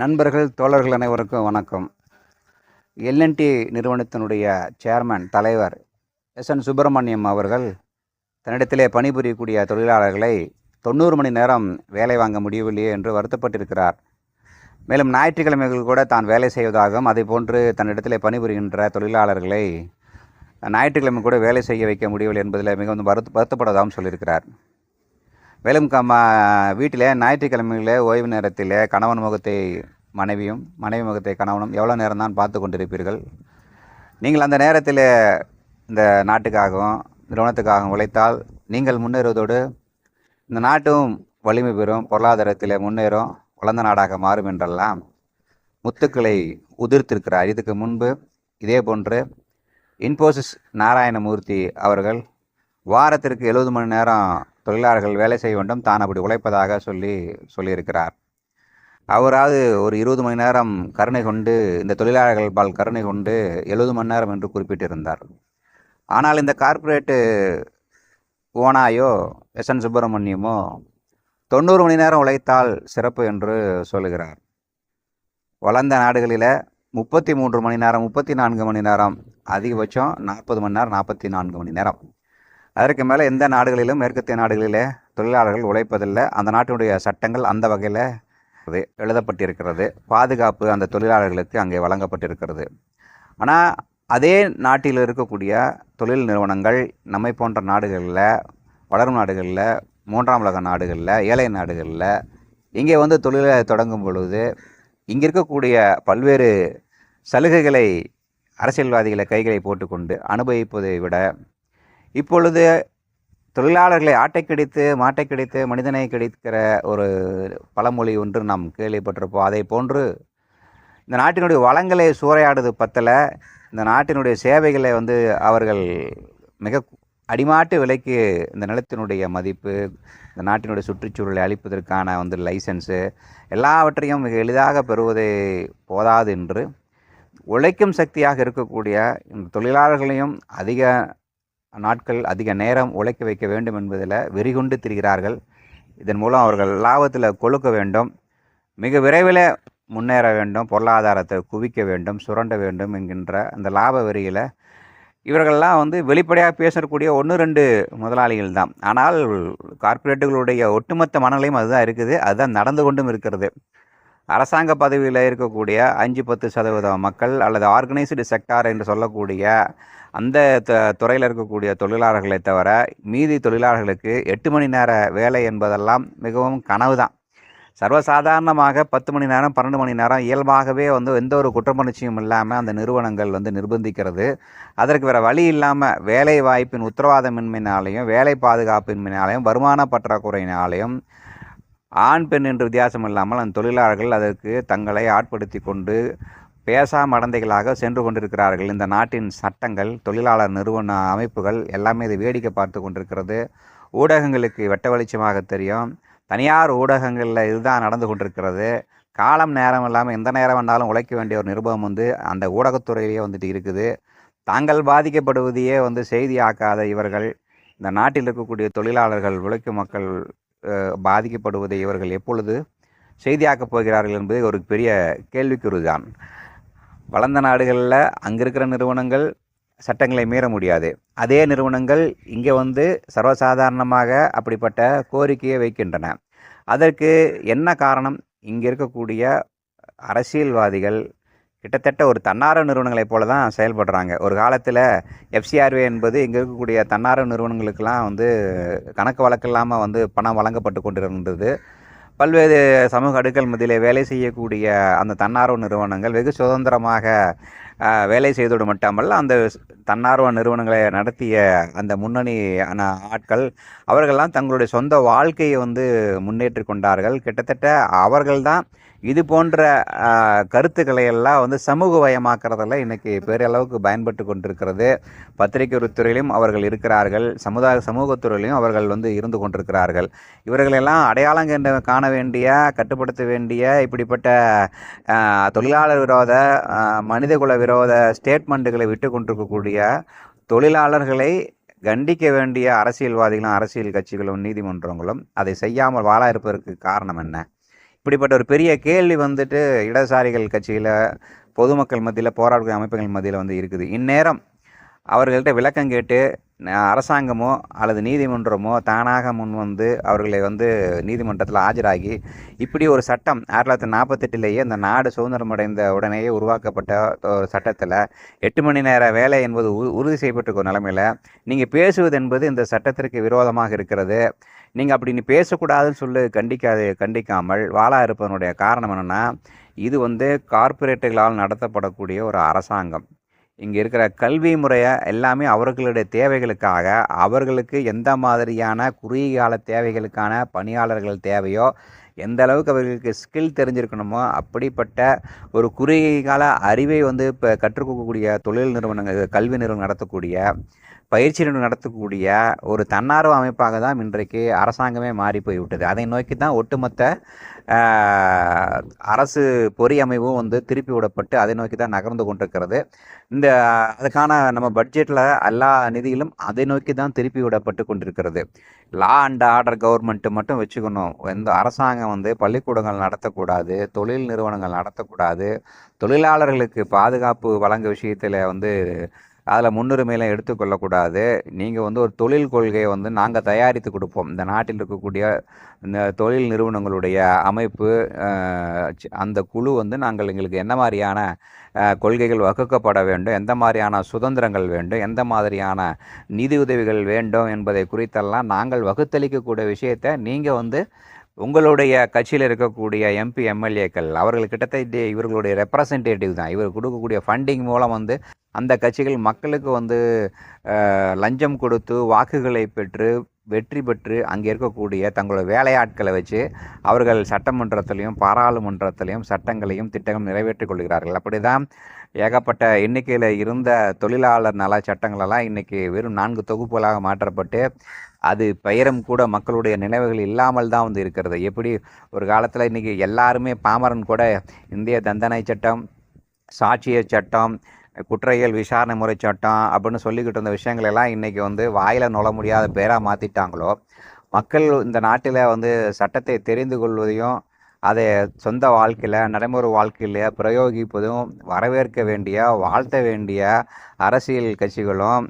நண்பர்கள் தோழர்கள் அனைவருக்கும் வணக்கம். எல்என்டி நிறுவனத்தினுடைய சேர்மன் தலைவர் எஸ் என் சுப்பிரமணியம் அவர்கள் தன்னிடத்திலே பணிபுரியக்கூடிய தொழிலாளர்களை தொண்ணூறு மணி நேரம் வேலை வாங்க முடியவில்லையே என்று வருத்தப்பட்டிருக்கிறார். மேலும் ஞாயிற்றுக்கிழமைகள் கூட தான் வேலை செய்வதாகவும் அதே போன்று தன்னிடத்திலே பணிபுரிகின்ற தொழிலாளர்களை ஞாயிற்றுக்கிழமை கூட வேலை செய்ய வைக்க முடியவில்லை என்பதில் மிகவும் வருத்த வருத்தப்படுவதாகவும் சொல்லியிருக்கிறார். மேலும் கம வீட்டிலே ஞாயிற்றுக்கிழமையிலே ஓய்வு நேரத்திலே கணவன் முகத்தை மனைவியும் மனைவி முகத்தை கணவனும் எவ்வளோ நேரம் தான் பார்த்து கொண்டிருப்பீர்கள்? நீங்கள் அந்த நேரத்தில் இந்த நாட்டுக்காகவும் நிறுவனத்துக்காகவும் உழைத்தால் நீங்கள் முன்னேறுவதோடு இந்த நாட்டும் வலிமை பெறும் பொருளாதாரத்தில் முன்னேறும் வளர்ந்த நாடாக மாறும் என்றெல்லாம் முத்துக்களை உதிர்த்திருக்கிறார் இதுக்கு முன்பு இதே போன்று இன்போசிஸ் நாராயணமூர்த்தி அவர்கள் வாரத்திற்கு எழுபது மணி நேரம் தொழிலாளர்கள் வேலை செய்ய வேண்டும் தான் அப்படி உழைப்பதாக சொல்லி சொல்லியிருக்கிறார். அவராவது ஒரு இருபது மணி நேரம் கருணை கொண்டு இந்த தொழிலாளர்கள் பால் கருணை கொண்டு எழுபது மணி நேரம் என்று குறிப்பிட்டிருந்தார். ஆனால் இந்த கார்ப்பரேட்டு ஓனாயோ எஸ் என் சுப்பிரமணியமோ தொண்ணூறு மணி நேரம் உழைத்தால் சிறப்பு என்று சொல்லுகிறார். வளர்ந்த நாடுகளில் முப்பத்தி மூன்று மணி நேரம் முப்பத்தி நான்கு மணி நேரம் அதிகபட்சம் நாற்பது மணி நேரம் நாற்பத்தி நான்கு மணி நேரம். அதற்கு மேலே எந்த நாடுகளிலும் மேற்கத்திய நாடுகளிலே தொழிலாளர்கள் உழைப்பதில்லை. அந்த நாட்டினுடைய சட்டங்கள் அந்த வகையில் இது எழுதப்பட்டிருக்கிறது. பாதுகாப்பு அந்த தொழிலாளர்களுக்கு அங்கே வழங்கப்பட்டிருக்கிறது. ஆனால் அதே நாட்டில் இருக்கக்கூடிய தொழில் நிறுவனங்கள் நம்மை போன்ற நாடுகளில் வளரும் நாடுகளில் மூன்றாம் உலக நாடுகளில் ஏழை நாடுகளில் இங்கே வந்து தொழிலை தொடங்கும் பொழுது இங்கே இருக்கக்கூடிய பல்வேறு சலுகைகளை அரசியல்வாதிகளை கைகளை போட்டுக்கொண்டு அனுபவிப்பதை விட இப்பொழுது தொழிலாளர்களை ஆட்டை கிடைத்து மாட்டை கிடைத்து மனிதனை கிடைக்கிற ஒரு பழமொழி ஒன்று நாம் கேள்விப்பட்டிருப்போம். அதை போன்று இந்த நாட்டினுடைய வளங்களை சூறையாடுது பத்தல. இந்த நாட்டினுடைய சேவைகளை வந்து அவர்கள் மிக அடிமாட்டு விலைக்கு இந்த நிலத்தினுடைய மதிப்பு இந்த நாட்டினுடைய சுற்றுச்சூழலை அளிப்பதற்கான வந்து லைசன்ஸு எல்லாவற்றையும் மிக எளிதாக பெறுவதே போதாது என்று உழைக்கும் சக்தியாக இருக்கக்கூடிய இந்த தொழிலாளர்களையும் அதிக நாட்கள் அதிக நேரம் உழைக்க வைக்க வேண்டும் என்பதில் வெறிகொண்டு திரிகிறார்கள். இதன் மூலம் அவர்கள் லாபத்தில் கொழுக்க வேண்டும். மிக விரைவில் முன்னேற வேண்டும். பொருளாதாரத்தை குவிக்க வேண்டும். சுரண்ட வேண்டும் என்கின்ற அந்த லாப வரியில் இவர்கள்லாம் வந்து வெளிப்படையாக பேசக்கூடிய ஒன்று ரெண்டு முதலாளிகள் தான். ஆனால் கார்ப்பரேட்டுகளுடைய ஒட்டுமொத்த மனநிலையும் அதுதான் இருக்குது. அதுதான் நடந்து கொண்டும் இருக்கிறது. அரசாங்க பதவியில் இருக்கக்கூடிய அஞ்சு பத்து சதவீத மக்கள் அல்லது ஆர்கனைஸ்டு செக்டார் என்று சொல்லக்கூடிய அந்த துறையில் இருக்கக்கூடிய தொழிலாளர்களை தவிர மீதி தொழிலாளர்களுக்கு எட்டு மணி நேர வேலை என்பதெல்லாம் மிகவும் கனவு தான் சர்வசாதாரணமாக பத்து மணி நேரம் பன்னெண்டு மணி நேரம் இயல்பாகவே வந்து எந்த ஒரு குற்றப்பணிச்சியும் இல்லாமல் அந்த நிறுவனங்கள் வந்து நிர்பந்திக்கிறது. அதற்கு வேறு வழி இல்லாமல் வேலை வாய்ப்பின் உத்தரவாதமின்மையினாலையும் வேலை பாதுகாப்பின்மையினாலையும் வருமான பற்றாக்குறையினாலையும் ஆண் பெண் என்று வித்தியாசம் இல்லாமல் அந்த தொழிலாளர்கள் அதற்கு தங்களை ஆட்படுத்தி கொண்டு பேசா மடந்தைகளாக சென்று கொண்டிருக்கிறார்கள். இந்த நாட்டின் சட்டங்கள் தொழிலாளர் நிறுவன அமைப்புகள் எல்லாமே இது வேடிக்கை பார்த்து கொண்டிருக்கிறது. ஊடகங்களுக்கு வெட்ட வெளிச்சமாக தெரியும். தனியார் ஊடகங்களில் இதுதான் நடந்து கொண்டிருக்கிறது. காலம் நேரம் இல்லாமல் எந்த நேரம் வேண்டாலும் உழைக்க வேண்டிய ஒரு நிருபம் வந்து அந்த ஊடகத்துறையிலேயே வந்துட்டு இருக்குது. தாங்கள் பாதிக்கப்படுவதையே வந்து செய்தியாக்காத இவர்கள் இந்த நாட்டில் இருக்கக்கூடிய தொழிலாளர்கள் உழைக்கும் மக்கள் பாதிக்கப்படுவதை இவர்கள் எப்பொழுது செய்தியாக்கப் போகிறார்கள் என்பது ஒரு பெரிய கேள்விக்குறிதான். வளர்ந்த நாடுகளில் அங்கே இருக்கிற நிறுவனங்கள் சட்டங்களை மீற முடியாது. அதே நிறுவனங்கள் இங்கே வந்து சர்வசாதாரணமாக அப்படிப்பட்ட கோரிக்கையை வைக்கின்றன. அதற்கு என்ன காரணம்? இங்கே இருக்கக்கூடிய அரசியல்வாதிகள் கிட்டத்தட்ட ஒரு தன்னார்வ நிறுவனங்களைப் போல தான் செயல்படுறாங்க. ஒரு காலத்தில் எஃப்சிஆர்வே என்பது இங்கே இருக்கக்கூடிய தன்னார்வ நிறுவனங்களுக்கெல்லாம் வந்து கணக்கு வழக்கு இல்லாமல் வந்து பணம் வழங்கப்பட்டு கொண்டிருந்தது. பல்வேறு சமூக அடுக்கல் மத்தியிலே வேலை செய்யக்கூடிய அந்த தன்னார்வ நிறுவனங்கள் வெகு சுதந்திரமாக வேலை செய்தோடு மட்டுமல்ல அந்த தன்னார்வ நிறுவனங்களை நடத்திய அந்த முன்னணி ஆட்கள் அவர்கள்லாம் தங்களுடைய சொந்த வாழ்க்கையை வந்து முன்னேற்றி கொண்டார்கள். கிட்டத்தட்ட அவர்கள்தான் இது போன்ற கருத்துக்களை எல்லாம் வந்து சமூகமயமாக்குறதில் இன்றைக்கி பெரியளவுக்கு பயன்பட்டு கொண்டிருக்கிறது. பத்திரிகை துறையிலும் அவர்கள் இருக்கிறார்கள். சமுதாய சமூகத்துறையிலும் அவர்கள் வந்து இருந்து கொண்டிருக்கிறார்கள். இவர்களெல்லாம் அடையாளம் கண்டு காண வேண்டிய கட்டுப்படுத்த வேண்டிய இப்படிப்பட்ட தொழிலாளர் விரோத மனிதகுல விரோத ஸ்டேட்மெண்ட்டுகளை விட்டு கொண்டிருக்கக்கூடிய தொழிலாளர்களை கண்டிக்க வேண்டிய அரசியல்வாதிகளும் அரசியல் கட்சிகளும் நீதிமன்றங்களும் அதை செய்யாமல் வாழ இருப்பதற்கு காரணம் என்ன? இப்படிப்பட்ட ஒரு பெரிய கேள்வி வந்துட்டு இடதுசாரிகள் கட்சியில் பொதுமக்கள் மத்தியில் போராட்ட அமைப்புகள் மத்தியில் வந்து இருக்குது. இந்நேரம் அவர்கள்ட்ட விளக்கம் கேட்டு அரசாங்கமோ அல்லது நீதிமன்றமோ தானாக முன் வந்து அவர்களை வந்து நீதிமன்றத்தில் ஆஜராகி இப்படி ஒரு சட்டம் ஆயிரத்தி தொள்ளாயிரத்தி நாற்பத்தெட்டுலேயே இந்த நாடு சுதந்திரம் அடைந்த உடனேயே உருவாக்கப்பட்ட ஒரு சட்டத்தில் எட்டு மணி நேர வேலை என்பது உ- உறுதி செய்யப்பட்டிருக்கும் நிலமையில் நீங்கள் பேசுவது என்பது இந்த சட்டத்திற்கு விரோதமாக இருக்கிறது. நீங்கள் அப்படி நீ பேசக்கூடாதுன்னு சொல்லி கண்டிக்காது கண்டிக்காமல் வாழா இருப்பதனுடைய காரணம் என்னென்னா இது வந்து கார்ப்பரேட்டுகளால் நடத்தப்படக்கூடிய ஒரு அரசாங்கம். இங்கே இருக்கிற கல்வி முறையை எல்லாமே அவர்களுடைய தேவைகளுக்காக அவர்களுக்கு எந்த மாதிரியான குறுகிய கால தேவைகளுக்கான பணியாளர்கள் தேவையோ எந்த அளவுக்கு அவர்களுக்கு ஸ்கில் தெரிஞ்சிருக்கணுமோ அப்படிப்பட்ட ஒரு குறுகிய கால அறிவை வந்து இப்போ கற்றுக்கொடுக்கக்கூடிய தொழில் நிறுவனங்கள் கல்வி நிறுவனம் நடத்தக்கூடிய பயிற்சி நடத்தக்கூடிய ஒரு தன்னார்வ அமைப்பாக தான் இன்றைக்கு அரசாங்கமே மாறி போய்விட்டது அதை நோக்கி தான் ஒட்டுமொத்த அரசு பொறி அமைவும் வந்து திருப்பி விடப்பட்டு அதை நோக்கி தான் நகர்ந்து கொண்டிருக்கிறது. இந்த அதுக்கான நம்ம பட்ஜெட்டில் எல்லா நிதியிலும் அதை நோக்கி தான் திருப்பி விடப்பட்டு கொண்டிருக்கிறது. லா அண்ட் ஆர்டர் கவர்மெண்ட்டு மட்டும் வச்சுக்கணும். எந்த அரசாங்கம் வந்து பள்ளிக்கூடங்கள் நடத்தக்கூடாது தொழில் நிறுவனங்கள் நடத்தக்கூடாது. தொழிலாளர்களுக்கு பாதுகாப்பு வழங்க விஷயத்தில் வந்து அதில் முன்னுரிமையெல்லாம் எடுத்துக்கொள்ளக்கூடாது நீங்கள் வந்து ஒரு தொழில் கொள்கையை வந்து நாங்கள் தயாரித்து கொடுப்போம். இந்த நாட்டில் இருக்கக்கூடிய இந்த தொழில் நிறுவனங்களுடைய அமைப்பு அந்த குழு வந்து நாங்கள் எங்களுக்கு என்ன மாதிரியான கொள்கைகள் வகுக்கப்பட வேண்டும்? எந்த மாதிரியான சுதந்திரங்கள் வேண்டும்? எந்த மாதிரியான நிதி உதவிகள் வேண்டும் என்பதை குறித்தெல்லாம் நாங்கள் வகுத்தளிக்கக்கூடிய விஷயத்தை நீங்கள் வந்து உங்களுடைய கட்சியில் இருக்கக்கூடிய எம்பி எம்எல்ஏக்கள் அவர்கள் கிட்டத்தட்ட இவர்களுடைய ரெப்ரசன்டேட்டிவ் தான். இவர் கொடுக்கக்கூடிய ஃபண்டிங் மூலம் வந்து அந்த கட்சிகள் மக்களுக்கு வந்து லஞ்சம் கொடுத்து வாக்குகளை பெற்று வெற்றி பெற்று அங்கே இருக்கக்கூடிய தங்களோட வேலையாட்களை வச்சு அவர்கள் சட்டமன்றத்திலையும் பாராளுமன்றத்திலையும் சட்டங்களையும் திட்டங்களும் நிறைவேற்றிக் கொள்கிறார்கள். அப்படி தான் ஏகப்பட்ட எண்ணிக்கையில் இருந்த தொழிலாளர் நல சட்டங்களெல்லாம் இன்றைக்கி வெறும் நான்கு தொகுப்புகளாக மாற்றப்பட்டு அது பெயரும் கூட மக்களுடைய நினைவுகள் இல்லாமல் தான் வந்து இருக்கிறது. எப்படி ஒரு காலத்தில் இன்றைக்கி எல்லாருமே பாமரன் கூட இந்திய தண்டனை சட்டம் சாட்சிய சட்டம் குற்றவியல் விசாரணை முறை சட்டம் அப்படின்னு சொல்லிக்கிட்டு இருந்த விஷயங்கள் எல்லாம் இன்றைக்கி வந்து வாயில் நுழ முடியாத பேராக மாற்றிட்டாங்களோ மக்கள் இந்த நாட்டில் வந்து சட்டத்தை தெரிந்து கொள்வதையும் அதை சொந்த வாழ்க்கையில் நடைமுறை வாழ்க்கையில் பிரயோகிப்பதும் வரவேற்க வேண்டிய வாழ்த்த வேண்டிய அரசியல் கட்சிகளும்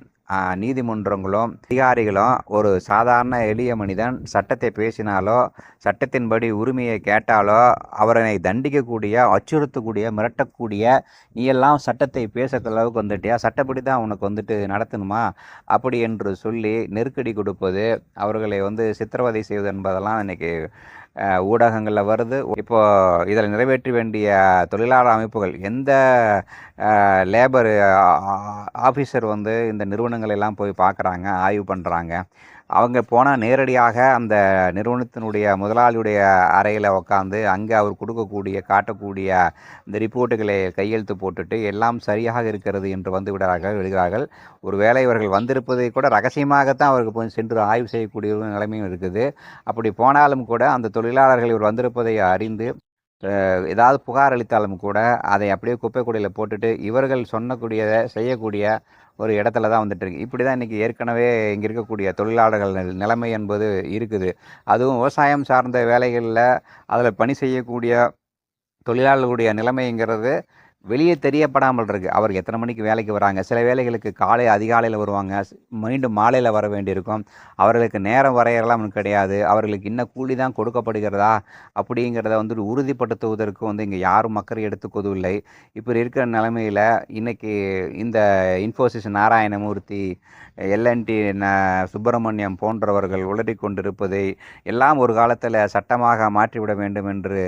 நீதிமன்றங்களும் அதிகாரிகளும் ஒரு சாதாரண எளிய மனிதன் சட்டத்தை பேசினாலோ சட்டத்தின்படி உரிமையை கேட்டாலோ அவரை தண்டிக்கக்கூடிய அச்சுறுத்தக்கூடிய மிரட்டக்கூடிய நீ எல்லாம் சட்டத்தை பேசுகிற அளவுக்கு வந்துட்டியா? சட்டப்படி தான் உனக்கு வந்துட்டு நடத்தணுமா? அப்படி என்று சொல்லி நெருக்கடி கொடுப்பது அவர்களை வந்து சித்திரவதை செய்வது என்பதெல்லாம் இன்னைக்கு ஊடகங்களில் வருது. இப்போது இதில் நிறைவேற்ற வேண்டிய தொழிலாளர் அமைப்புகள் எந்த லேபர் ஆஃபீஸர் வந்து இந்த நிறுவனங்கள் எல்லாம் போய் பார்க்குறாங்க ஆய்வு பண்ணுறாங்க அவங்க போனால் நேரடியாக அந்த நிறுவனத்தினுடைய முதலாளியுடைய அறையில் உட்காந்து அங்கே அவர் கொடுக்கக்கூடிய காட்டக்கூடிய இந்த ரிப்போர்ட்டுகளை கையெழுத்து போட்டுட்டு எல்லாம் சரியாக இருக்கிறது என்று வந்து விடுறார்கள் விடுகிறார்கள். ஒருவேளை இவர்கள் வந்திருப்பதை கூட ரகசியமாகத்தான் அவருக்கு போய் சென்று ஆய்வு செய்யக்கூடிய ஒரு நிலைமையும் இருக்குது. அப்படி போனாலும் கூட அந்த தொழிலாளர்கள் இவர் வந்திருப்பதை அறிந்து ஏதாவது புகார் அளித்தாலும் கூட அதை அப்படியே குப்பை போட்டுட்டு இவர்கள் சொன்னக்கூடியதை செய்யக்கூடிய ஒரு இடத்துல தான் வந்துட்டுருக்கு இப்படி தான் இன்றைக்கி ஏற்கனவே இங்கே இருக்கக்கூடிய தொழிலாளர்கள் நிலைமை என்பது இருக்குது. அதுவும் விவசாயம் சார்ந்த வேலைகளில் அதில் பணி செய்யக்கூடிய தொழிலாளர்களுடைய நிலைமைங்கிறது வெளியே தெரியப்படாமல் இருக்குது அவர் எத்தனை மணிக்கு வேலைக்கு வராங்க? சில வேலைகளுக்கு காலை அதிகாலையில் வருவாங்க. ஸ்- மீண்டும் மாலையில் வர வேண்டியிருக்கும். அவர்களுக்கு நேரம் வரையறலாம் கிடையாது. அவர்களுக்கு இன்ன கூலி தான் கொடுக்கப்படுகிறதா? அப்படிங்கிறத வந்துட்டு உறுதிப்படுத்துவதற்கு வந்து இங்கே யாரும் அக்கறை எடுத்துக்கொதுவில்லை இப்போ இருக்கிற நிலைமையில் இன்றைக்கி இந்த இன்ஃபோசிஸ் நாராயணமூர்த்தி எல்என்டி சுப்பிரமணியம் போன்றவர்கள் உளறி கொண்டிருப்பதை எல்லாம் ஒரு காலத்தில் சட்டமாக மாற்றிவிட வேண்டும் என்று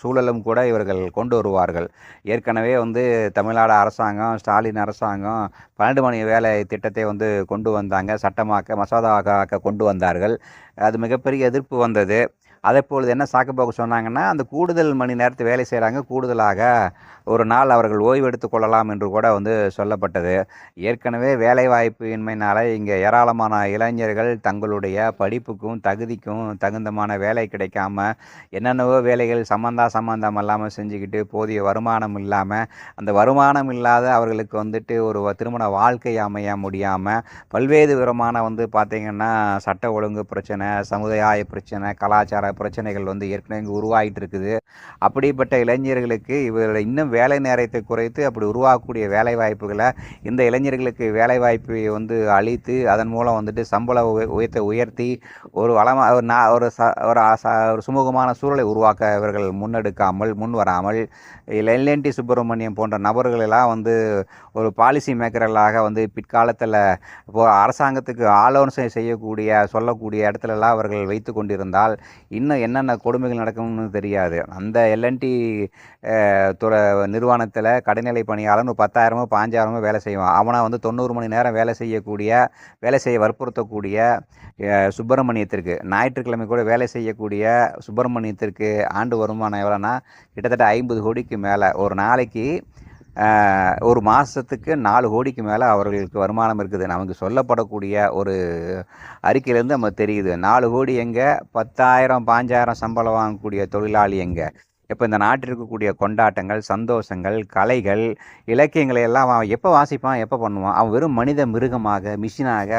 சூழலும் கூட இவர்கள் கொண்டு வருவார்கள். ஏற்கனவே வந்து தமிழ்நாடு அரசாங்கம் ஸ்டாலின் அரசாங்கம் பன்னெண்டு மணி வேலை திட்டத்தை வந்து கொண்டு வந்தாங்க. சட்டமாக்க மசோதாவாக ஆக்க கொண்டு வந்தார்கள். அது மிகப்பெரிய எதிர்ப்பு வந்தது. அதேபோல் என்ன சாக்குப்போக்கு சொன்னாங்கன்னா அந்த கூடுதல் மணி நேரத்தை வேலை செய்கிறாங்க கூடுதலாக ஒரு நாள் அவர்கள் ஓய்வு கொள்ளலாம் என்று கூட வந்து சொல்லப்பட்டது. ஏற்கனவே வேலைவாய்ப்பு இன்மையினால் இங்கே ஏராளமான இளைஞர்கள் தங்களுடைய படிப்புக்கும் தகுதிக்கும் தகுந்தமான வேலை கிடைக்காம என்னென்னவோ வேலைகள் சம்மந்தா சம்மந்தம் இல்லாமல் செஞ்சுக்கிட்டு போதிய வருமானம் இல்லாமல் அந்த வருமானம் இல்லாத அவர்களுக்கு வந்துட்டு ஒரு திருமண வாழ்க்கை அமைய முடியாமல் பல்வேறு விதமான வந்து பார்த்திங்கன்னா சட்ட ஒழுங்கு பிரச்சனை சமுதாய பிரச்சனை கலாச்சார பிரச்சனைகள் வந்து ஏற்கனவே இங்கே உருவாகிட்டு இருக்குது அப்படிப்பட்ட இளைஞர்களுக்கு இவர்கள் இன்னும் வேலை நேரத்தை குறைத்து அப்படி உருவாக்கக்கூடிய வேலை வாய்ப்புகளை இந்த இளைஞர்களுக்கு வேலை வாய்ப்பை வந்து அளித்து அதன் மூலம் வந்துட்டு சம்பள உய- உயர்த்தி ஒரு வளமா ஒரு ஒரு ச ஒரு ஒரு சுமூகமான சூழலை உருவாக்க இவர்கள் முன்னெடுக்காமல் முன் வராமல் எல்என்டி சுப்பிரமணியம் போன்ற நபர்களெல்லாம் வந்து ஒரு பாலிசி மேக்கர்களாக வந்து பிற்காலத்தில் இப்போ அரசாங்கத்துக்கு ஆலோசனை செய்யக்கூடிய சொல்லக்கூடிய இடத்துலலாம் அவர்கள் வைத்து கொண்டிருந்தால் இன்னும் என்னென்ன கொடுமைகள் நடக்கும்னு தெரியாது. அந்த எல்என்டி துறை நிறுவனத்தில் கடைநிலை பணியாளர் ஒரு பத்தாயிரமோ பாஞ்சாயிரமோ வேலை செய்வான். அவனை வந்து தொண்ணூறு மணி நேரம் வேலை செய்யக்கூடிய வேலை செய்ய வற்புறுத்தக்கூடிய சுப்பிரமணியத்திற்கு ஞாயிற்றுக்கிழமை கூட வேலை செய்யக்கூடிய சுப்பிரமணியத்திற்கு ஆண்டு வருமானம் எவ்வளோன்னா கிட்டத்தட்ட ஐம்பது கோடிக்கு மேலே. ஒரு நாளைக்கு ஒரு மாதத்துக்கு நாலு கோடிக்கு மேலே அவர்களுக்கு வருமானம் இருக்குது. நமக்கு சொல்லப்படக்கூடிய ஒரு அறிக்கையிலேருந்து நம்ம தெரியுது. நாலு கோடி எங்கே? பத்தாயிரம் பாஞ்சாயிரம் சம்பளம் வாங்கக்கூடிய தொழிலாளி எங்கே? இப்போ இந்த நாட்டில் இருக்கக்கூடிய கொண்டாட்டங்கள் சந்தோஷங்கள் கலைகள் இலக்கியங்களை எல்லாம் அவன் எப்போ வாசிப்பான் எப்போ பண்ணுவான்? அவன் வெறும் மனித மிருகமாக மிஷினாக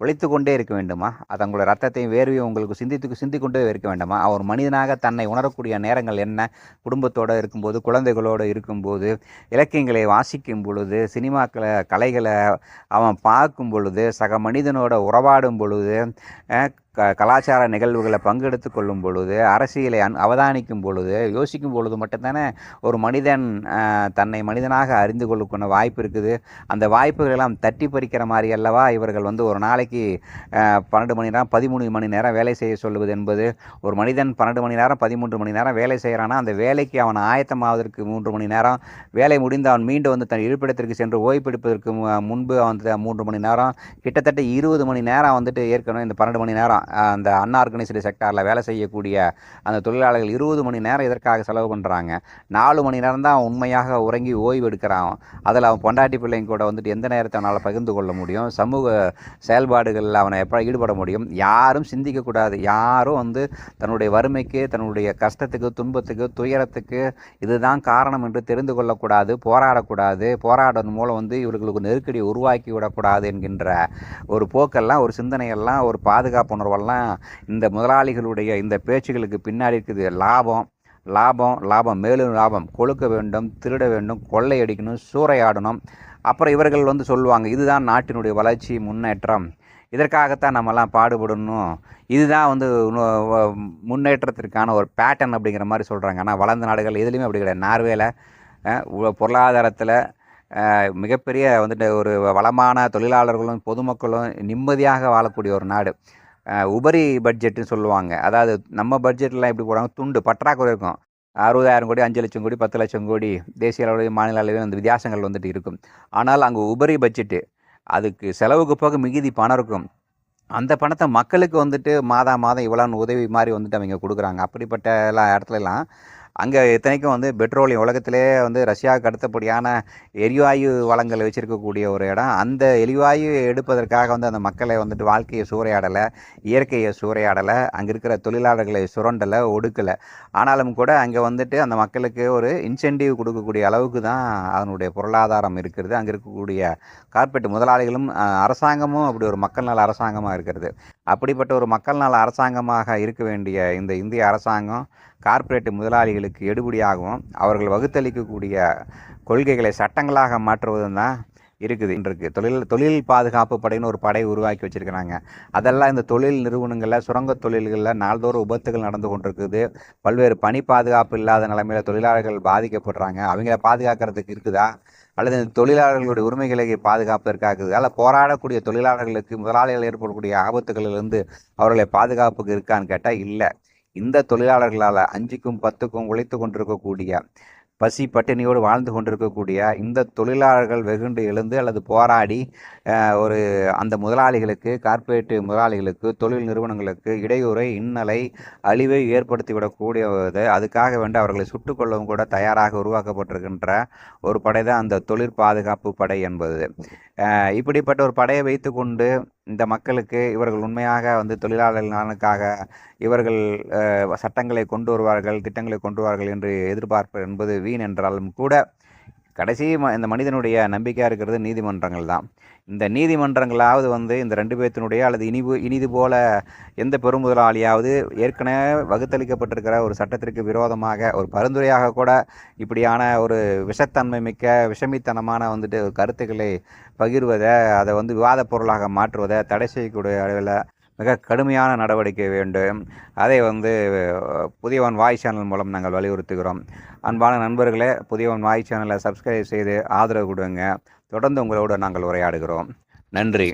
உழைத்து கொண்டே இருக்க வேண்டுமா? அது அவங்களோட ரத்தத்தையும் வேர்வையும் உங்களுக்கு சிந்தித்து சிந்திக்கொண்டே இருக்க வேண்டுமா? அவர் ஒரு மனிதனாக தன்னை உணரக்கூடிய நேரங்கள் என்ன? குடும்பத்தோடு இருக்கும்போது குழந்தைகளோடு இருக்கும்போது இலக்கியங்களை வாசிக்கும் பொழுது சினிமாக்களை கலைகளை அவன் பார்க்கும் பொழுது சக மனிதனோட உறவாடும் பொழுது க கலாச்சார நிகழ்வுகளை பங்கெடுத்து கொள்ளும் பொழுது அரசியலை அன் அவதானிக்கும் பொழுது யோசிக்கும் பொழுது மட்டும்தானே ஒரு மனிதன் தன்னை மனிதனாக அறிந்து கொள்ளக்கூடிய வாய்ப்பு இருக்குது. அந்த வாய்ப்புகளெல்லாம் தட்டி பறிக்கிற மாதிரி அல்லவா? இவர்கள் வந்து ஒரு நாளைக்கு பன்னெண்டு மணி நேரம் பதிமூணு மணி நேரம் வேலை செய்ய சொல்லுவது என்பது ஒரு மனிதன் பன்னெண்டு மணி நேரம் பதிமூன்று மணி நேரம் வேலை செய்கிறான்னா அந்த வேலைக்கு அவன் ஆயத்தமாவதற்கு மூன்று மணி நேரம் வேலை முடிந்து அவன் மீண்டும் வந்து தன் இருப்பிடத்திற்கு சென்று ஓய்வெடுப்பதற்கு முன்பு அவன் வந்து மூன்று மணி நேரம் கிட்டத்தட்ட இருபது மணி நேரம் வந்துட்டு ஏற்கனவே இந்த பன்னெண்டு மணி நேரம் அந்த அன்ஆர்கனைஸ்டு செக்டாரில் வேலை செய்யக்கூடிய அந்த தொழிலாளர்கள் இருபது மணி நேரம் இதற்காக செலவு பண்ணுறாங்க நாலு மணி நேரம் தான் உண்மையாக உறங்கி ஓய்வு எடுக்கிறான். அதில் அவன் பொண்டாட்டி பிள்ளைங்க கூட வந்துட்டு எந்த நேரத்தை அவனால் பகிர்ந்து கொள்ள முடியும்? சமூக செயல்பாடுகளில் அவனை எப்போ ஈடுபட முடியும்? யாரும் சிந்திக்கக்கூடாது யாரும் வந்து தன்னுடைய வறுமைக்கு தன்னுடைய கஷ்டத்துக்கு துன்பத்துக்கு துயரத்துக்கு இதுதான் காரணம் என்று தெரிந்து கொள்ளக்கூடாது போராடக்கூடாது. போராடுறது மூலம் வந்து இவர்களுக்கு நெருக்கடியை உருவாக்கி விடக்கூடாது என்கின்ற ஒரு போக்கெல்லாம் ஒரு சிந்தனையெல்லாம் ஒரு பாதுகாப்பு உணர்வெல்லாம் இந்த முதலாளிகளுடைய இந்த பேச்சுகளுக்கு பின்னாடி இருக்குது லாபம். லாபம் லாபம் மேலும் லாபம். கொழுக்க வேண்டும் திருட வேண்டும் கொள்ளையடிக்கணும் சூறையாடணும். அப்புறம் இவர்கள் வந்து சொல்லுவாங்க இதுதான் நாட்டினுடைய வளர்ச்சி முன்னேற்றம். இதற்காகத்தான் நம்மலாம் பாடுபடணும். இதுதான் வந்து முன்னேற்றத்திற்கான ஒரு பேட்டர்ன் அப்படிங்கிற மாதிரி சொல்கிறாங்க ஆனால் வளர்ந்த நாடுகள் எதுலேயுமே அப்படி கிடையாது. நார்வேல பொருளாதாரத்தில் மிகப்பெரிய வந்துட்டு ஒரு வளமான தொழிலாளர்களும் பொதுமக்களும் நிம்மதியாக வாழக்கூடிய ஒரு நாடு. உபரி பட்ஜெட்டுன்னு சொல்லுவாங்க. அதாவது நம்ம பட்ஜெட்லாம் எப்படி போடுவாங்க? துண்டு பற்றாக்குறை இருக்கும். அறுபதாயிரம் கோடி அஞ்சு லட்சம் கோடி பத்து லட்சம் கோடி தேசிய அளவில் மாநில அளவில் அந்த வித்தியாசங்கள் வந்துட்டு இருக்கும். ஆனால் அங்கே உபரி பட்ஜெட்டு அதுக்கு செலவுக்கு போக மிகுதி பணம் இருக்கும். அந்த பணத்தை மக்களுக்கு வந்துட்டு மாதா மாதம் இவ்வளோன்னு உதவி மாதிரி வந்துட்டு அவங்க கொடுக்குறாங்க. அப்படிப்பட்ட எல்லா இடத்துலலாம் அங்கே இத்தனைக்கும் வந்து பெட்ரோலியம் உலகத்திலே வந்து ரஷ்யாவுக்கு அடுத்தபடியான எரிவாயு வளங்களை வச்சுருக்கக்கூடிய ஒரு இடம். அந்த எரிவாயு எடுப்பதற்காக வந்து அந்த மக்களை வந்துட்டு வாழ்க்கையை சூறையாடலை இயற்கையை சூறையாடலை அங்கே இருக்கிற தொழிலாளர்களை சுரண்டலை ஒடுக்கலை. ஆனாலும் கூட அங்கே வந்துட்டு அந்த மக்களுக்கு ஒரு இன்சென்டிவ் கொடுக்கக்கூடிய அளவுக்கு தான் அதனுடைய பொருளாதாரம் இருக்கிறது. அங்கே இருக்கக்கூடிய கார்ப்பரேட் முதலாளிகளும் அரசாங்கமும் அப்படி ஒரு மக்கள் நல அரசாங்கமாக இருக்கிறது. அப்படிப்பட்ட ஒரு மக்கள் நல அரசாங்கமாக இருக்க வேண்டிய இந்த இந்திய அரசாங்கம் கார்ப்பரேட் முதலாளிகளுக்கு எடுபடியாகவும் அவர்கள் வகுத்தளிக்கக்கூடிய கொள்கைகளை சட்டங்களாக மாற்றுவதும் தான் இருக்குது. இன்றைக்கு தொழில் தொழில் பாதுகாப்பு படைன்னு ஒரு படை உருவாக்கி வச்சிருக்கிறாங்க. அதெல்லாம் இந்த தொழில் நிறுவனங்களில் சுரங்க தொழில்களில் நாள்தோறும் விபத்துகள் நடந்து கொண்டிருக்குது. பல்வேறு பணி பாதுகாப்பு இல்லாத நிலைமையில் தொழிலாளர்கள் பாதிக்கப்படுறாங்க. அவங்கள பாதுகாக்கிறதுக்கு இருக்குதா? அல்லது இந்த தொழிலாளர்களுடைய உரிமைகளை பாதுகாப்பதற்காக இருக்குது. அதில் போராடக்கூடிய தொழிலாளர்களுக்கு முதலாளிகள் ஏற்படக்கூடிய ஆபத்துகளிலிருந்து அவர்களை பாதுகாப்புக்கு இருக்கான்னு கேட்டால் இல்லை. இந்த தொழிலாளர்களால் அஞ்சுக்கும் பத்துக்கும் உழைத்து கொண்டிருக்கக்கூடிய பசி பட்டினியோடு வாழ்ந்து கொண்டிருக்கக்கூடிய இந்த தொழிலாளர்கள் வெகுண்டு எழுந்து அல்லது போராடி ஒரு அந்த முதலாளிகளுக்கு கார்ப்பரேட் முதலாளிகளுக்கு தொழில் நிறுவனங்களுக்கு இடையூறை இன்னலை அழிவை ஏற்படுத்திவிடக்கூடியது. அதுக்காக வேண்டி அவர்களை சுட்டுக்கொள்ளவும் கூட தயாராக உருவாக்கப்பட்டிருக்கின்ற ஒரு படை தான் அந்த தொழிற் பாதுகாப்பு படை என்பது. இப்படிப்பட்ட ஒரு படையை வைத்துக்கொண்டு இந்த மக்களுக்கு இவர்கள் உண்மையாக வந்து தொழிலாளர் நலனுக்காக இவர்கள் சட்டங்களை கொண்டு வருவார்கள் திட்டங்களை கொண்டு வருவார்கள் என்று எதிர்பார்ப்பு என்பது வீண் என்றாலும் கூட கடைசி ம இந்த மனிதனுடைய நம்பிக்கையாக இருக்கிறது நீதிமன்றங்கள் தான். இந்த நீதிமன்றங்களாவது வந்து இந்த ரெண்டு பேர்த்தினுடைய அல்லது இனிவு இனிது போல எந்த பெருமுதலாளியாவது ஏற்கனவே வகுத்தளிக்கப்பட்டிருக்கிற ஒரு சட்டத்திற்கு விரோதமாக ஒரு பரிந்துரையாக கூட இப்படியான ஒரு விஷத்தன்மை மிக்க விஷமித்தனமான வந்துட்டு ஒரு கருத்துக்களை பகிர்வதை அதை வந்து விவாதப் பொருளாக மாற்றுவதை தடை செய்யக்கூடிய அளவில் மிக கடுமையான நடவடிக்கை வேண்டும். அதை வந்து புதியவன் வாய் சேனல் மூலம் நாங்கள் வலியுறுத்துகிறோம். அன்பான நண்பர்களே புதியவன் வாய் சேனலை சப்ஸ்கிரைப் செய்து ஆதரவு கொடுங்க. தொடர்ந்து உங்களோடு நாங்கள் உரையாடுகிறோம். நன்றி.